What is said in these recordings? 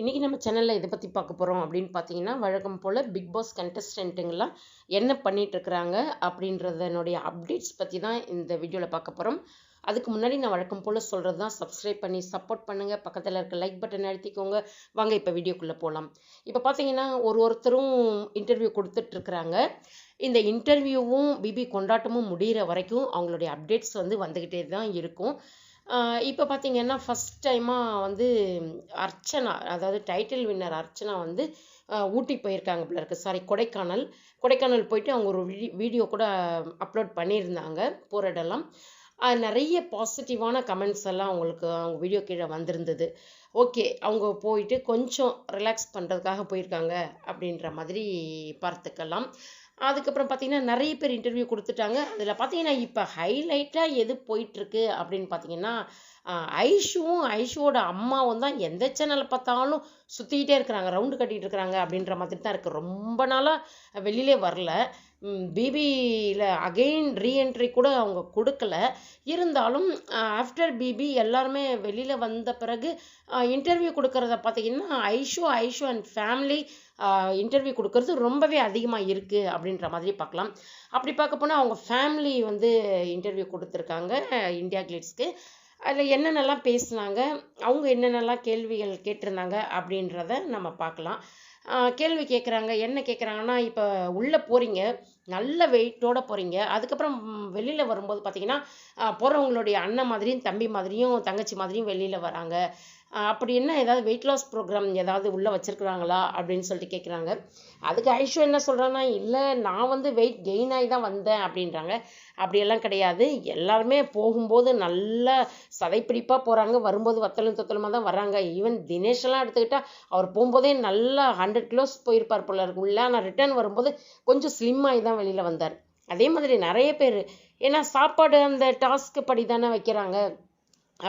இன்றைக்கி நம்ம சேனலில் இதை பற்றி பார்க்க போகிறோம் அப்படின்னு பார்த்தீங்கன்னா வழக்கம் போல் பிக் பாஸ் கண்டஸ்டண்ட்டுங்கெல்லாம் என்ன பண்ணிகிட்ருக்குறாங்க அப்படின்றதனுடைய அப்டேட்ஸ் பற்றி தான் இந்த வீடியோவில் பார்க்க போகிறோம் அதுக்கு முன்னாடி நான் வழக்கம் போல் சொல்கிறது தான். சப்ஸ்கிரைப் பண்ணி சப்போர்ட் பண்ணுங்கள் பக்கத்தில் இருக்க லைக் பட்டன் அழுத்திக்கோங்க. வாங்க இப்போ வீடியோக்குள்ளே போகலாம் இப்போ பார்த்தீங்கன்னா ஒரு ஒருத்தரும் இன்டர்வியூ கொடுத்துட்ருக்குறாங்க இந்த இன்டர்வியூவும் பிபி கொண்டாட்டமும் முடிகிற வரைக்கும் அவங்களுடைய அப்டேட்ஸ் வந்து வந்துக்கிட்டே தான் இருக்கும். இப்போ பார்த்தீங்கன்னா ஃபஸ்ட் டைமாக வந்து அர்ச்சனா அதாவது டைட்டில் வின்னர் அர்ச்சனா வந்து ஊட்டி போயிருக்காங்க போல இருக்குது சாரி கொடைக்கானல். கொடைக்கானல் போயிட்டு அவங்க ஒரு வீடியோ கூட அப்லோட் பண்ணியிருந்தாங்க போகிற இடம்லாம் நிறைய பாசிட்டிவான கமெண்ட்ஸ் எல்லாம் அவங்களுக்கு அவங்க வீடியோ கீழே வந்திருந்தது. ஓகே அவங்க போயிட்டு கொஞ்சம் ரிலாக்ஸ் பண்ணுறதுக்காக போயிருக்காங்க அப்படின்ற மாதிரி பார்த்துக்கலாம். அதுக்கப்புறம் பார்த்தீங்கன்னா நிறைய பேர் இன்டர்வியூ கொடுத்துட்டாங்க. அதில் பார்த்தீங்கன்னா இப்போ ஹைலைட்டாக எது போயிட்டுருக்கு அப்படின்னு பார்த்தீங்கன்னா ஐஷுவும் ஐஷுவோட அம்மாவும் தான் எந்த சேனலை பார்த்தாலும் சுற்றிக்கிட்டே இருக்கிறாங்க ரவுண்டு கட்டிகிட்டு இருக்கிறாங்க அப்படின்ற மாதிரி தான் இருக்குது ரொம்ப நாளாக வெளியிலே வரல. பிபியில் அகெயின் ரீஎன்ட்ரி கூட அவங்க கொடுக்கல. இருந்தாலும் ஆஃப்டர் பிபி எல்லாருமே வெளியில் வந்த பிறகு இன்டர்வியூ கொடுக்கறத பார்த்தீங்கன்னா ஐஷோ ஐஷோ அண்ட் ஃபேமிலி இன்டர்வியூ கொடுக்கறது ரொம்பவே அதிகமாக இருக்குது அப்படின்ற மாதிரி பார்க்கலாம் அப்படி பார்க்க போனால் அவங்க ஃபேமிலி வந்து இன்டர்வியூ கொடுத்துருக்காங்க இந்தியா கிளிட்ஸ்க்கு அதில் என்னென்னலாம் பேசுனாங்க அவங்க என்னென்னலாம் கேள்விகள் கேட்டிருந்தாங்க அப்படின்றத நம்ம பார்க்கலாம். கேள்வி கேட்குறாங்க என்ன கேட்குறாங்கன்னா இப்போ உள்ளே போகிறீங்க நல்ல வெயிட்டோடு போகிறீங்க அதுக்கப்புறம் வெளியில் வரும்போது பார்த்தீங்கன்னா போகிறவங்களுடைய அண்ணன் மாதிரியும் தம்பி மாதிரியும் தங்கச்சி மாதிரியும் வெளியில் வராங்க. அப்படி என்ன ஏதாவது வெயிட் லாஸ் ப்ரோக்ராம் ஏதாவது உள்ளே வச்சுருக்குறாங்களா அப்படின்னு சொல்லிட்டு கேட்குறாங்க அதுக்கு ஐஷோ என்ன சொல்கிறாங்கன்னா இல்லை நான் வந்து வெயிட் கெயின் ஆகி தான் வந்தேன் அப்படின்றாங்க. அப்படியெல்லாம் கிடையாது. எல்லாருமே போகும்போது நல்லா சதைப்பிடிப்பாக போகிறாங்க வரும்போது வத்தலும் தொத்தலுமாக தான் வராங்க ஈவன் தினேஷெல்லாம் எடுத்துக்கிட்டால் அவர் போகும்போதே நல்லா ஹண்ட்ரட் கிலோஸ் போயிருப்பார் போல இருக்குள்ள ஆனால் ரிட்டர்ன் வரும்போது கொஞ்சம் ஸ்லிம் ஆகி தான் வெளியில் வந்தார். அதே மாதிரி நிறைய பேர் ஏன்னா சாப்பாடு அந்த டாஸ்க்கு படி தானே வைக்கிறாங்க.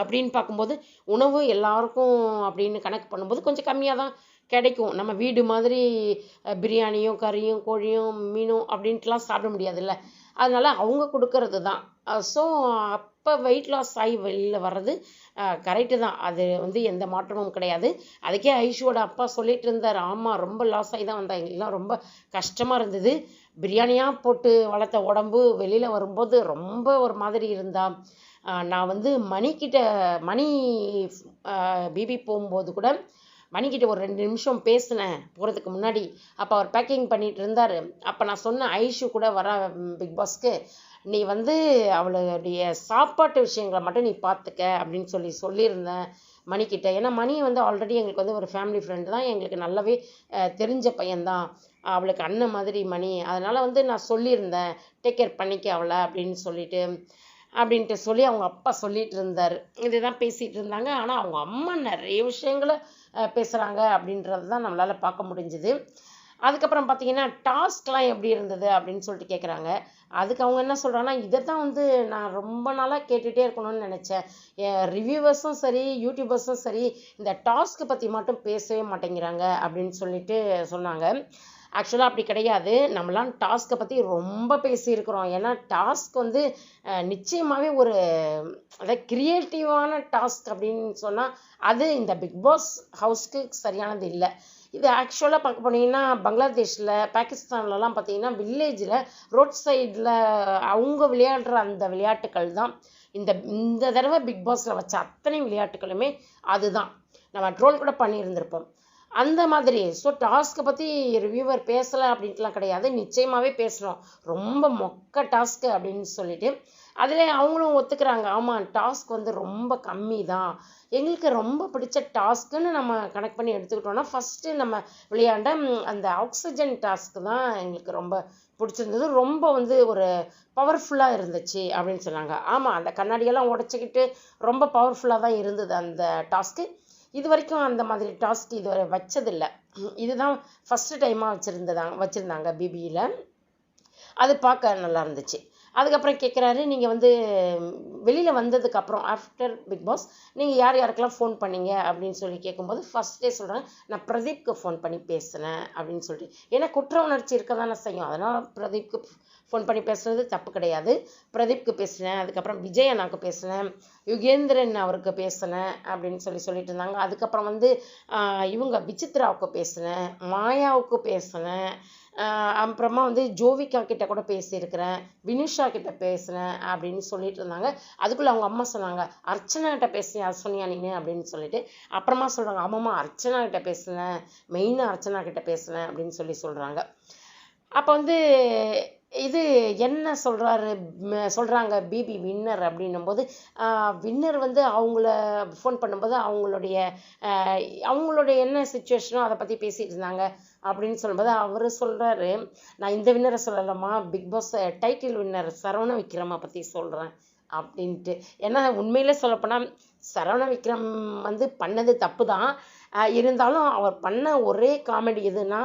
அப்படின்னு பார்க்கும்போது உணவு எல்லாருக்கும் அப்படின்னு கணக்கு பண்ணும்போது கொஞ்சம் கம்மியாக தான் கிடைக்கும். நம்ம வீடு மாதிரி பிரியாணியும் கறியும் கோழியும் மீனும் அப்படின்ட்டுலாம் சாப்பிட முடியாதுல்ல. அதனால் அவங்க கொடுக்கறது தான். ஸோ அப்போ வெயிட் லாஸ் ஆகி வெளியில் வர்றது கரெக்டு தான். அது வந்து எந்த மாற்றமும் கிடையாது. அதுக்கே ஐஷுவோட அப்பா சொல்லிட்டு இருந்தார். ஆமாம் ரொம்ப லாஸ் ஆகி தான் வந்தாங்க எல்லாம் ரொம்ப கஷ்டமாக இருந்தது. பிரியாணியாக போட்டு வளர்த்த உடம்பு வெளியில் வரும்போது ரொம்ப ஒரு மாதிரி இருந்தால் நான் வந்து மணிக்கிட்ட மணி பிபி போகும்போது கூட மணிக்கிட்ட ஒரு ரெண்டு நிமிஷம் பேசினேன் போகிறதுக்கு முன்னாடி. அப்போ அவர் பேக்கிங் பண்ணிகிட்டு இருந்தார். அப்போ நான் சொன்னேன் ஐஷு கூட வர பிக் பாஸ்க்கு நீ வந்து அவளுடைய சாப்பாட்டு விஷயங்களை மட்டும் நீ பார்த்துக்க அப்படின்னு சொல்லி சொல்லியிருந்தேன் மணிக்கிட்ட. ஏன்னா மணி வந்து ஆல்ரெடி எங்களுக்கு வந்து ஒரு ஃபேமிலி ஃப்ரெண்டு தான். எங்களுக்கு நல்லாவே தெரிஞ்ச பையன்தான் அவளுக்கு அண்ணன் மாதிரி மணி. அதனால் வந்து நான் சொல்லியிருந்தேன் டேக் கேர் பண்ணிக்க அவளை அப்படின்னு சொல்லிட்டு. அப்படின்ட்டு சொல்லி அவங்க அப்பா சொல்லிட்டு இருந்தார். இதுதான் பேசிகிட்டு இருந்தாங்க. ஆனால் அவங்க அம்மா நிறைய விஷயங்களை பேசுகிறாங்க அப்படின்றது தான் நம்மளால் பார்க்க முடிஞ்சுது. அதுக்கப்புறம் பார்த்தீங்கன்னா டாஸ்க்லாம் எப்படி இருந்தது அப்படின்னு சொல்லிட்டு கேட்குறாங்க அதுக்கு அவங்க என்ன சொல்கிறாங்கன்னா இதை தான் வந்து நான் ரொம்ப நாளாக கேட்டுகிட்டே இருக்கணும்னு நினச்சேன். ரிவ்யூவர்ஸும் சரி யூடியூபர்ஸும் சரி இந்த டாஸ்க்கு பற்றி மட்டும் பேசவே மாட்டேங்கிறாங்க அப்படின்னு சொல்லிட்டு சொன்னாங்க. ஆக்சுவலாக அப்படி கிடையாது. நம்மளாம் டாஸ்க்கை பற்றி ரொம்ப பேசியிருக்கிறோம். ஏன்னா டாஸ்க் வந்து நிச்சயமாகவே ஒரு அதாவது கிரியேட்டிவான டாஸ்க் அப்படின்னு சொன்னால் அது இந்த பிக் பாஸ் ஹவுஸ்க்கு சரியானது இல்லை. இது ஆக்சுவலாக பார்க்க போனீங்கன்னா பங்களாதேஷில் பாகிஸ்தான்லலாம் பார்த்தீங்கன்னா வில்லேஜில் ரோட் சைடில் அவங்க விளையாடுற அந்த விளையாட்டுக்கள் தான். இந்த இந்த தடவை பிக் பாஸில் வச்ச அத்தனை விளையாட்டுகளுமே அதுதான். நம்ம ட்ரோல் கூட பண்ணியிருந்திருப்போம். அந்த மாதிரி. ஸோ டாஸ்க்கை பற்றி ரிவ்யூவர் பேசலை அப்படின்ட்டுலாம் கிடையாது. நிச்சயமாகவே பேசுகிறோம் ரொம்ப மொக்க டாஸ்க்கு அப்படின்னு சொல்லிட்டு. அதில் அவங்களும் ஒத்துக்கிறாங்க. ஆமாம் டாஸ்க் வந்து ரொம்ப கம்மி தான் எங்களுக்கு ரொம்ப பிடிச்ச டாஸ்க்குன்னு நம்ம கனெக்ட் பண்ணி எடுத்துக்கிட்டோம்னா ஃபஸ்ட்டு நம்ம விளையாண்ட அந்த ஆக்சிஜன் டாஸ்க்கு தான் எங்களுக்கு ரொம்ப பிடிச்சிருந்தது. ரொம்ப வந்து ஒரு பவர்ஃபுல்லாக இருந்துச்சு அப்படின்னு சொன்னாங்க. ஆமாம் அந்த கண்ணாடியெல்லாம் உடச்சிக்கிட்டு ரொம்ப பவர்ஃபுல்லாக தான் இருந்தது அந்த டாஸ்க்கு இது வரைக்கும் அந்த மாதிரி டாஸ்க் இதுவரை வச்சதில்லை. இதுதான் ஃபஸ்ட்டு டைமாக வச்சுருந்ததாங்க வச்சுருந்தாங்க பிபியில் அது பார்க்க நல்லா இருந்துச்சு. அதுக்கப்புறம் கேட்குறாரு நீங்கள் வந்து வெளியில் வந்ததுக்கப்புறம் ஆஃப்டர் பிக் பாஸ் நீங்கள் யார் யாருக்கெல்லாம் ஃபோன் பண்ணீங்க? அப்படின்னு சொல்லி கேட்கும்போது ஃபஸ்ட்டே சொல்கிறேன் நான் பிரதீப்க்கு ஃபோன் பண்ணி பேசினேன் அப்படின்னு சொல்லிட்டு ஏன்னா குற்ற உணர்ச்சி இருக்க தானே செய்யும். அதனால் பிரதீப்க்கு ஃபோன் பண்ணி பேசுகிறது தப்பு கிடையாது. பிரதீப்க்கு பேசினேன் அதுக்கப்புறம் விஜய் அண்ணாவுக்கு பேசினேன் யுகேந்திரன் அவருக்கு பேசினேன் அப்படின்னு சொல்லி சொல்லிட்டு இருந்தாங்க. அதுக்கப்புறம் வந்து இவங்க விசித்ராவுக்கு பேசினேன் மாயாவுக்கு பேசினேன் அப்புறமா வந்து ஜோவிகா கிட்ட கூட பேசியிருக்கிறேன் வினுஷா கிட்ட பேசுகிறேன் அப்படின்னு சொல்லிட்டு இருந்தாங்க. அதுக்குள்ளே அவங்க அம்மா சொன்னாங்க அர்ச்சனா கிட்ட பேசினியா அது சொன்னியா நீ அப்படின்னு சொல்லிட்டு. அப்புறமா சொல்கிறாங்க அம்மா அர்ச்சனா கிட்ட பேசினேன் மெயினாக அர்ச்சனா கிட்ட பேசினேன் அப்படின்னு சொல்லி சொல்கிறாங்க அப்போ வந்து இது என்ன சொல்கிறாரு சொல்கிறாங்க பிபி வின்னர் அப்படின்னும் போது வின்னர் வந்து அவங்கள ஃபோன் பண்ணும்போது அவங்களுடைய அவங்களுடைய என்ன சுச்சுவேஷனோ அதை பற்றி பேசிகிட்டு இருந்தாங்க. அப்படின்னு சொல்லும்போது அவர் சொல்கிறாரு நான் இந்த வின்னரை சொல்லலாமா Big Boss title winner Saravana விக்ரமா பற்றி சொல்கிறேன் அப்படின்ட்டு. ஏன்னா உண்மையிலே சொல்லப்போனால் சரவண விக்ரம் வந்து பண்ணது தப்பு தான் இருந்தாலும் அவர் பண்ண ஒரே காமெடி எதுனா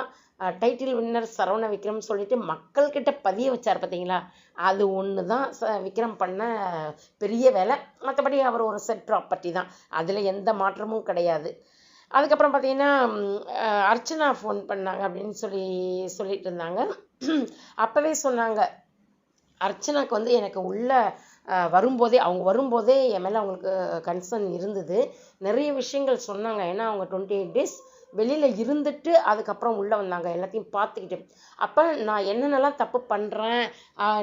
டைட்டில் வின்னர் சரவண விக்ரம் சொல்லிட்டு மக்கள்கிட்ட பதிய வச்சார் பார்த்தீங்களா அது ஒன்று தான் ச விக்ரம் பண்ண பெரிய வேலை. மற்றபடி அவர் ஒரு செட் ப்ராப்பர்ட்டி தான். அதில் எந்த மாற்றமும் கிடையாது. அதுக்கப்புறம் பார்த்தீங்கன்னா அர்ச்சனா ஃபோன் பண்ணாங்க அப்படின்னு சொல்லி சொல்லிட்டு இருந்தாங்க. அப்போவே சொன்னாங்க அர்ச்சனாக்கு வந்து எனக்கு உள்ள வரும்போதே அவங்க வரும்போதே என் மேலே அவங்களுக்கு கன்சர்ன் இருந்தது. நிறைய விஷயங்கள் சொன்னாங்க. ஏன்னா அவங்க டுவெண்ட்டி எயிட் டேஸ் வெளியில் இருந்துட்டு அதுக்கப்புறம் உள்ளே வந்தாங்க எல்லாத்தையும் பார்த்துக்கிட்டு. அப்போ நான் என்னென்னலாம் தப்பு பண்ணுறேன்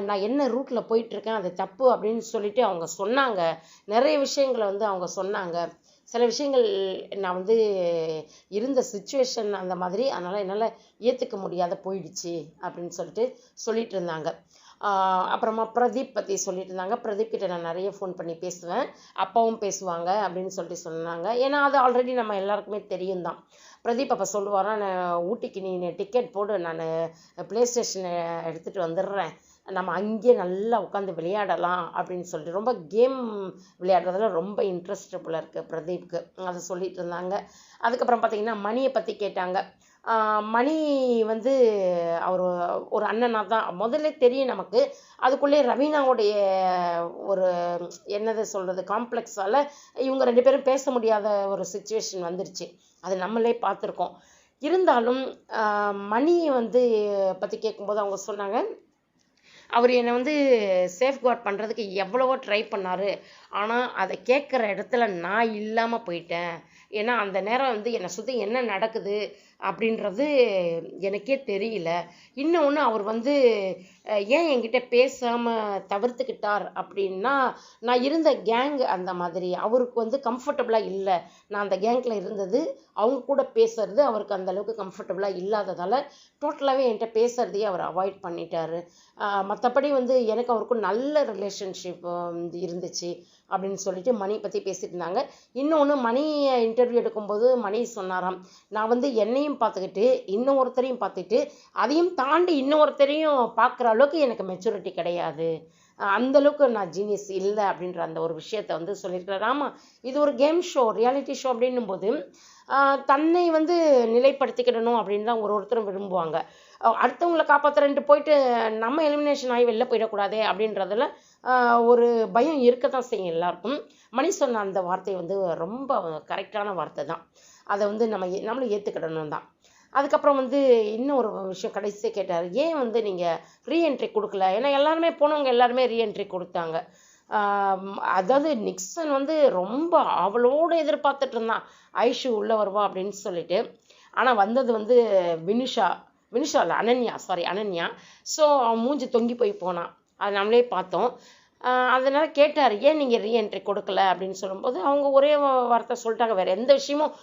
நான் என்ன ரூட்டில் போயிட்டுருக்கேன் அது தப்பு அப்படின்னு சொல்லிட்டு அவங்க சொன்னாங்க. நிறைய விஷயங்களை வந்து அவங்க சொன்னாங்க. சில விஷயங்கள் நான் வந்து இருந்த சுச்சுவேஷன் அந்த மாதிரி அதனால் என்னால் ஏற்றுக்க முடியாத போயிடுச்சு அப்படின்னு சொல்லிட்டு சொல்லிட்டு இருந்தாங்க. அப்புறமா பிரதீப் பற்றி சொல்லிட்டு இருந்தாங்க பிரதீப் கிட்ட நான் நிறைய ஃபோன் பண்ணி பேசுவேன். அப்பாவும் பேசுவாங்க அப்படின்னு சொல்லிட்டு சொன்னாங்க. ஏன்னா அது ஆல்ரெடி நம்ம எல்லாருக்குமே தெரியும் தான் பிரதீப் அப்போ சொல்லுவாரா நான் ஊட்டிக்கு நீ டிக்கெட் போடு நான் ப்ளே ஸ்டேஷனை எடுத்துகிட்டு வந்துடுறேன். நம்ம அங்கேயே நல்லா உட்காந்து விளையாடலாம் அப்படின்னு சொல்லிட்டு. ரொம்ப கேம் விளையாடுறதுல ரொம்ப இன்ட்ரெஸ்ட் இருக்குது பிரதீப்க்கு. அதை சொல்லிட்டு இருந்தாங்க. அதுக்கப்புறம் பார்த்தீங்கன்னா மணியை பற்றி கேட்டாங்க. மணி வந்து அவர் ஒரு அண்ணனாக தான் முதல்ல தெரியும் நமக்கு. அதுக்குள்ளே ரவீனாவுடைய ஒரு என்னது சொல்கிறது காம்ப்ளெக்ஸால் இவங்க ரெண்டு பேரும் பேச முடியாத ஒரு சுச்சுவேஷன் வந்துருச்சு. அது நம்மளே பார்த்துருக்கோம். இருந்தாலும் மணியை வந்து பற்றி கேட்கும்போது அவங்க சொன்னாங்க அவர் என்னை வந்து சேஃப்கார்ட் பண்ணுறதுக்கு எவ்வளவோ ட்ரை பண்ணார். ஆனால் அதை கேட்குற இடத்துல நான் இல்லாமல் போயிட்டேன். ஏன்னா அந்த நேரம் வந்து என்னை சுற்றி என்ன நடக்குது? அப்படின்றது எனக்கே தெரியல. இன்னொன்று அவர் வந்து ஏன் என்கிட்ட பேசாமல் தவிர்த்துக்கிட்டார் அப்படின்னா நான் இருந்த கேங் அந்த மாதிரி. அவருக்கு வந்து கம்ஃபர்டபுளாக இல்லை. நான் அந்த கேங்கில் இருந்தது அவங்க கூட பேசுறது அவருக்கு அந்த அளவுக்கு கம்ஃபர்டபுளாக இல்லாததால் டோட்டலாகவே என்கிட்ட பேசுறதையே அவர் அவாய்ட் பண்ணிட்டார். மற்றபடி வந்து எனக்கு அவருக்கும் நல்ல ரிலேஷன்ஷிப் இருந்துச்சு அப்படின்னு சொல்லிட்டு மணி பற்றி பேசிட்டு இருந்தாங்க. இன்னொன்று மணி இன்டர்வியூ எடுக்கும்போது மணி சொன்னாராம் நான் வந்து என்னையும் பார்த்துக்கிட்டு இன்னொருத்தரையும் பார்த்துட்டு அதையும் தாண்டி இன்னொருத்தரையும் பார்க்குற அளவுக்கு எனக்கு மெச்சூரிட்டி கிடையாது. அந்தளவுக்கு அந்த அளவுக்கு நான் ஜீனியஸ் இல்லை அப்படின்ற அந்த ஒரு விஷயத்த வந்து சொல்லியிருக்கிறார். ஆமாம் இது ஒரு கேம் ஷோ ரியாலிட்டி ஷோ அப்படின்னும் போது தன்னை வந்து நிலைப்படுத்திக்கிடணும் அப்படின்னு தான் ஒரு ஒருத்தரும் விரும்புவாங்க. அடுத்தவங்களை காப்பாற்றுறேன்ட்டு போயிட்டு நம்ம எலிமினேஷன் ஆகி வெளில போயிடக்கூடாதே அப்படின்றதுல ஒரு பயம் இருக்க தான் செய்யும் எல்லாருக்கும். மணி சொன்ன அந்த வார்த்தை வந்து ரொம்ப கரெக்டான வார்த்தை தான். அதை வந்து நம்ம ஏ- நம்மளும் ஏற்றுக்கிடணும் தான். அதுக்கப்புறம் வந்து இன்னும் ஒரு விஷயம் கடைசியாக கேட்டார். ஏன் வந்து நீங்கள் ரீஎன்ட்ரி கொடுக்கல? ஏன்னா எல்லாருமே போனவங்க எல்லாருமே ரீஎன்ட்ரி கொடுத்தாங்க. அதாவது நிக்சன் வந்து ரொம்ப அவளோடு எதிர்பார்த்துட்டு இருந்தான். ஐஷு உள்ளே வருவா அப்படின்னு சொல்லிட்டு. ஆனால் வந்தது வந்து வினுஷா. வினுஷா இல்லை அனன்யா. சாரி அனன்யா. ஸோ அவன் மூஞ்சி தொங்கி போய் போனான். அது நம்மளே பார்த்தோம். அதனால் கேட்டார் ஏன் நீங்கள் ரீஎன்ட்ரி கொடுக்கல? அப்படின்னு சொல்லும்போது அவங்க ஒரே வார்த்தை சொல்லிட்டாங்க வேற எந்த விஷயமும்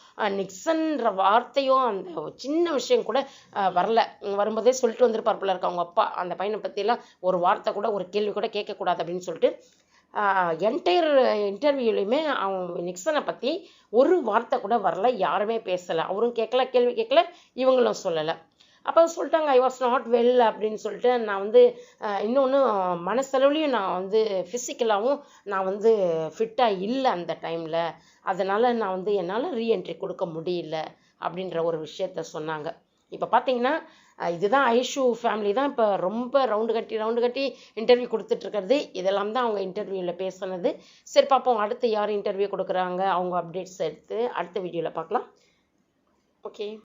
நிக்சன்ற வார்த்தையும் அந்த சின்ன விஷயம் கூட வரல. வரும்போதே சொல்லிட்டு வந்திருப்பார் போல இருக்க அவங்க அப்பா. அந்த பையனை பற்றிலாம் ஒரு வார்த்தை கூட ஒரு கேள்வி கூட கேட்கக்கூடாது அப்படின்னு சொல்லிட்டு என்டையர் இன்டர்வியூலையுமே அவங்க நிக்சனை பற்றி ஒரு வார்த்தை கூட வரல. யாருமே பேசலை. அவரும் கேட்கல கேள்வி கேட்கல இவங்களும் சொல்லலை. அப்போ சொல்லிட்டாங்க ஐ வாஸ் நாட் வெல் அப்படின்னு சொல்லிட்டு நான் வந்து இன்னொன்று மனசளவுலேயும் நான் வந்து ஃபிசிக்கலாகவும் நான் வந்து ஃபிட்டாக இல்லை அந்த டைமில் அதனால் நான் வந்து என்னால் ரீஎன்ட்ரி கொடுக்க முடியல அப்படின்ற ஒரு விஷயத்த சொன்னாங்க. இப்போ பார்த்தீங்கன்னா இதுதான் ஐஷு ஃபேமிலி தான் இப்போ ரொம்ப ரவுண்டு கட்டி ரவுண்டு கட்டி இன்டர்வியூ கொடுத்துட்ருக்கிறது இதெல்லாம் தான் அவங்க இன்டர்வியூவில் பேசுனது. சரி பார்ப்போம் அடுத்து யார் இன்டர்வியூ கொடுக்குறாங்க? அவங்க அப்டேட்ஸ் எடுத்து அடுத்த வீடியோவில் பார்க்கலாம் ஓகே